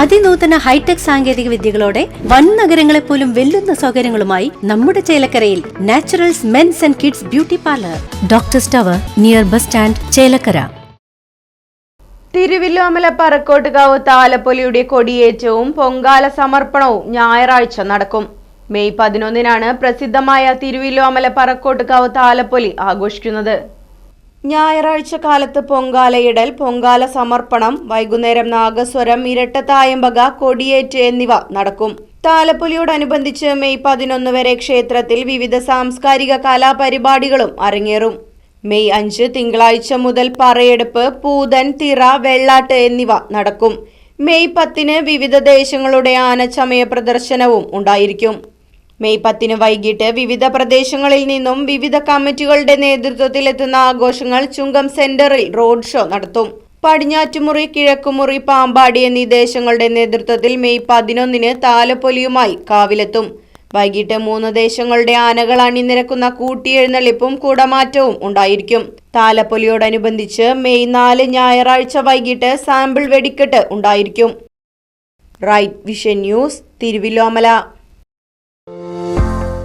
അതിനൂതന hi tech സാങ്കേതിക വിദ്യകളോടെ വൻ നഗരങ്ങളെ പോലും വെല്ലുന്ന സൗകര്യങ്ങളുമായി നമ്മുടെ ചേലക്കരയിൽ naturals men's and kids beauty parlour. Doctor സ്റ്റവർ near bus stand Chelakkara. Thiruvilwamala Parakkottukavu താലപ്പൊലിയുടെ കൊടിയേറ്റവും പൊങ്കാല സമർപ്പണവും ഞായറാഴ്ച നടക്കും. മെയ് പതിനൊന്നിനാണ് പ്രസിദ്ധമായ തിരുവില്ലോമല പറക്കോട്ടുകാവ് താലപ്പൊലി ആഘോഷിക്കുന്നത്. ഞായറാഴ്ച കാലത്ത് പൊങ്കാലയിടൽ പൊങ്കാല സമർപ്പണം വൈകുന്നേരം നാഗസ്വരം ഇരട്ടത്തായമ്പക കൊടിയേറ്റ് എന്നിവ നടക്കും. താലപ്പൊലിയോടനുബന്ധിച്ച് മെയ് പതിനൊന്ന് വരെ ക്ഷേത്രത്തിൽ വിവിധ സാംസ്കാരിക കലാപരിപാടികളും അരങ്ങേറും. മെയ് അഞ്ച് തിങ്കളാഴ്ച മുതൽ പറയെടുപ്പ് പൂതൻ തിറ വെള്ളാട്ട് എന്നിവ നടക്കും. മെയ് പത്തിന് വിവിധ ദേശങ്ങളുടെ ആനച്ചമയ പ്രദർശനവും ഉണ്ടായിരിക്കും. മെയ് പത്തിന് വൈകിട്ട് വിവിധ പ്രദേശങ്ങളിൽ നിന്നും വിവിധ കമ്മിറ്റികളുടെ നേതൃത്വത്തിൽ എത്തുന്ന ആഘോഷങ്ങൾ ചുങ്കം സെന്ററിൽ റോഡ് ഷോ നടത്തും. പടിഞ്ഞാറ്റുമുറി കിഴക്കുമുറി പാമ്പാടി എന്നീ ദേശങ്ങളുടെ നേതൃത്വത്തിൽ മെയ് പതിനൊന്നിന് താലപ്പൊലിയുമായി കാവിലെത്തും. വൈകിട്ട് മൂന്ന് ദേശങ്ങളുടെ ആനകൾ അണിനിരക്കുന്ന കൂട്ടിയെഴുന്നള്ളിപ്പും കൂടമാറ്റവും ഉണ്ടായിരിക്കും. താലപ്പൊലിയോടനുബന്ധിച്ച് മെയ് നാല് ഞായറാഴ്ച വൈകിട്ട് സാമ്പിൾ വെടിക്കെട്ട് ഉണ്ടായിരിക്കും. Right vision news Thiruvilwamala.